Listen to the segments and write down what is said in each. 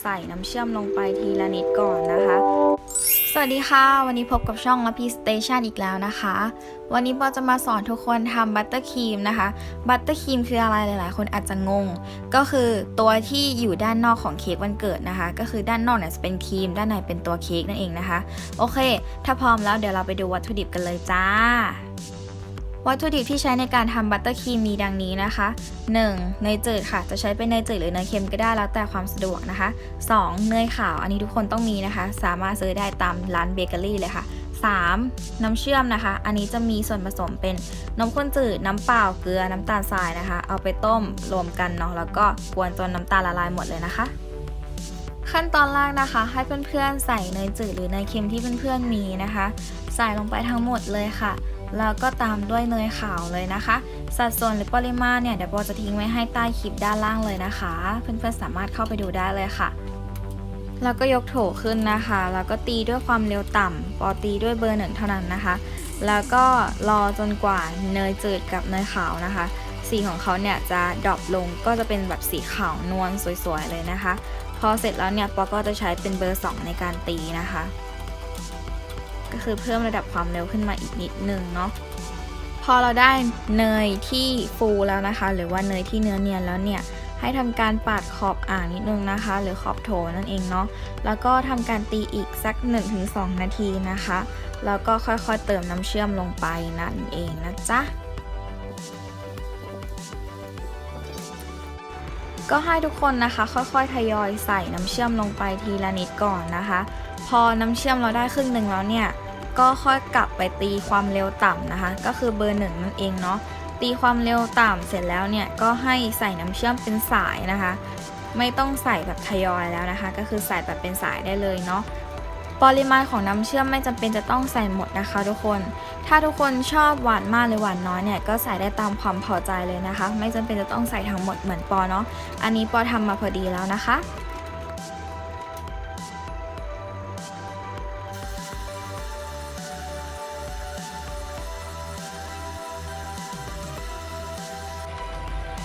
ใส่น้ำเชื่อมลงไปทีละนิดก่อนนะคะ สวัสดีค่ะ วันนี้พบกับช่องละพีสเตชันอีกแล้วนะคะ วันนี้ปอจะมาสอนทุกคนทำบัตเตอร์ครีมนะคะ บัตเตอร์ครีมคืออะไรหลาย ๆ คนอาจจะงง ก็คือตัวที่อยู่ด้านนอกของเค้กวันเกิดนะคะ ก็คือด้านนอกเนี่ยจะเป็นครีม ด้านในเป็นตัวเค้กนั่นเองนะคะ โอเค ถ้าพร้อมแล้วเดี๋ยวเราไปดูวัตถุดิบกันเลยจ้า วัตถุดิบที่ใช้ในการทำบัตเตอร์ครีมมีดังนี้นะคะ 1. เนยจืดค่ะ จะใช้เป็นเนยจืดหรือเนยเค็มก็ได้แล้วแต่ความสะดวกนะคะ 2. เนยขาวอันนี้ทุกคนต้องมีนะคะ สามารถซื้อได้ตามร้านเบเกอรี่เลยค่ะ 3. น้ำเชื่อมนะคะ อันนี้จะมีส่วนผสมเป็นนมข้นจืด น้ำเปล่า เกลือ น้ำตาลทรายนะคะ เอาไปต้มรวมกันเนาะ แล้วก็กวนจนน้ำตาลละลายหมดเลยนะคะ ขั้นตอนแรกนะคะ ให้เพื่อนๆใส่เนยจืดหรือเนยเค็มที่เพื่อนๆมีนะคะ ใส่ลงไปทั้งหมดเลยค่ะแล้วก็ตามด้วยเนยขาวเลยนะคะ สัดส่วนหรือปริมาณเนี่ยเดี๋ยวปอจะทิ้งไว้ให้ใต้คลิปด้านล่างเลยนะคะ เพื่อนๆสามารถเข้าไปดูได้เลยค่ะ แล้วก็ยกโถขึ้นนะคะ แล้วก็ตีด้วยความเร็วต่ำปอตีด้วยเบอร์หนึ่งเท่านั้นนะคะ แล้วก็รอจนกว่าเนยจืดกับเนยขาวนะคะ สีของเขาเนี่ยจะดรอปลงก็จะเป็นแบบสีขาวนวลสวยๆเลยนะคะ อเสร็จแล้วเนี่ยปอก็จะใช้เป็นเบอร์ 2 ในการตีนะคะ ก็คือเพิ่มระดับความเร็วขึ้นมาอีกนิดนึงเนาะพอเราได้เนยที่ฟูแล้วนะคะ หรือว่าเนยที่เนื้อเนียนแล้วเนี่ย ให้ทำการปาดขอบอ่างนิดนึงนะคะ หรือขอบโถนั่นเองเนาะแล้วก็ทำการตีอีกสัก 1-2 นาทีนะคะ แล้วก็ค่อยๆเติมน้ำเชื่อมลงไปนั่นเองนะจ๊ะ ก็ให้ทุกคนนะคะ ค่อยๆทยอยใส่น้ำเชื่อมลงไปทีละนิดก่อนนะคะ พอน้ำเชื่อมเราได้ครึ่งหนึ่งแล้วเนี่ยก็ค่อยกลับไปตีความเร็วต่ำนะคะ ก็คือเบอร์หนึ่งนั่นเองเนาะตีความเร็วต่ำเสร็จแล้วเนี่ยก็ให้ใส่น้ำเชื่อมเป็นสายนะคะ ไม่ต้องใส่แบบทยอยแล้วนะคะ ก็คือใส่แบบเป็นสายได้เลยเนาะ ปริมาณของน้ำเชื่อมไม่จำเป็นจะต้องใส่หมดนะคะทุกคน ถ้าทุกคนชอบหวานมากหรือหวานน้อยเนี่ยก็ใส่ได้ตามความพอใจเลยนะคะ ไม่จำเป็นจะต้องใส่ทั้งหมดเหมือนปอเนาะ อันนี้ปอทำมาพอดีแล้วนะคะ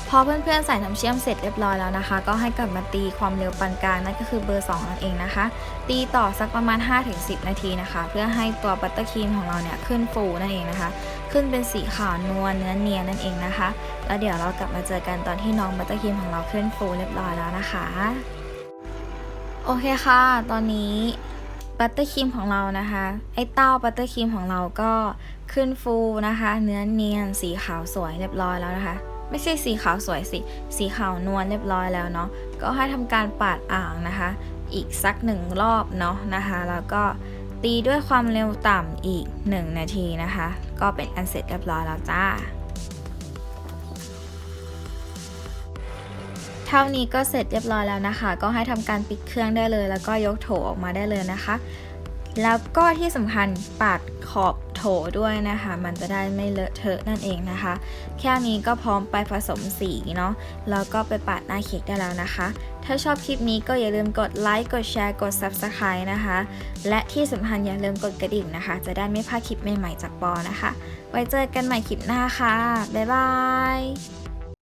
พอเพื่อนๆใส่น้ำเชื่อมเสร็จเรียบร้อยแล้วนะคะ ก็ให้กลับมาตีความเร็วปานกลางนั่นก็คือเบอร์ 2 นั่นเองนะคะ ตีต่อสักประมาณ 5-10 นาทีนะคะ เพื่อให้ตัวบัตเตอร์ครีมของเราเนี่ยขึ้นฟูนั่นเองนะคะ ขึ้นเป็นสีขาวนวลเนื้อเนียนนั่นเองนะคะ แล้วเดี๋ยวเรากลับมาเจอกันตอนที่น้องบัตเตอร์ครีมของเราขึ้นฟูเรียบร้อยแล้วนะคะโอเคค่ะ ตอนนี้บัตเตอร์ครีมของเรานะคะ ไอ้เต้าบัตเตอร์ครีมของเราก็ขึ้นฟูนะคะ เนื้อเนียนสีขาวสวยเรียบร้อยแล้วนะคะ ไม่ใช่สีขาวสวยสิ สีขาวนวลเรียบร้อยแล้วเนาะ ก็ให้ทำการปาดอ่างนะคะ อีกสักหนึ่งรอบเนาะนะคะ แล้วก็ตีด้วยความเร็วต่ำอีก 1 นาทีนะคะ ก็เป็นอันเสร็จเรียบร้อยแล้วจ้า เท่านี้ก็เสร็จเรียบร้อยแล้วนะคะ ก็ให้ทำการปิดเครื่องได้เลย แล้วก็ยกโถออกมาได้เลยนะคะ แล้วก็ที่สำคัญปาดขอบ โถด้วยนะคะ มันจะได้ไม่เลอะเทอะนั่นเองนะคะ แค่นี้ก็พร้อมไปผสมสีเนาะแล้วก็ไปปาดหน้าเค้กได้แล้วนะคะ ถ้าชอบคลิปนี้ก็อย่าลืมกดไลค์กดแชร์กด Subscribe นะคะ และที่สำคัญอย่าลืมกดกระดิ่งนะคะ จะได้ไม่พลาดคลิปใหม่ๆจากปอนะคะ ไว้เจอกันใหม่คลิปหน้าค่ะบ๊ายบาย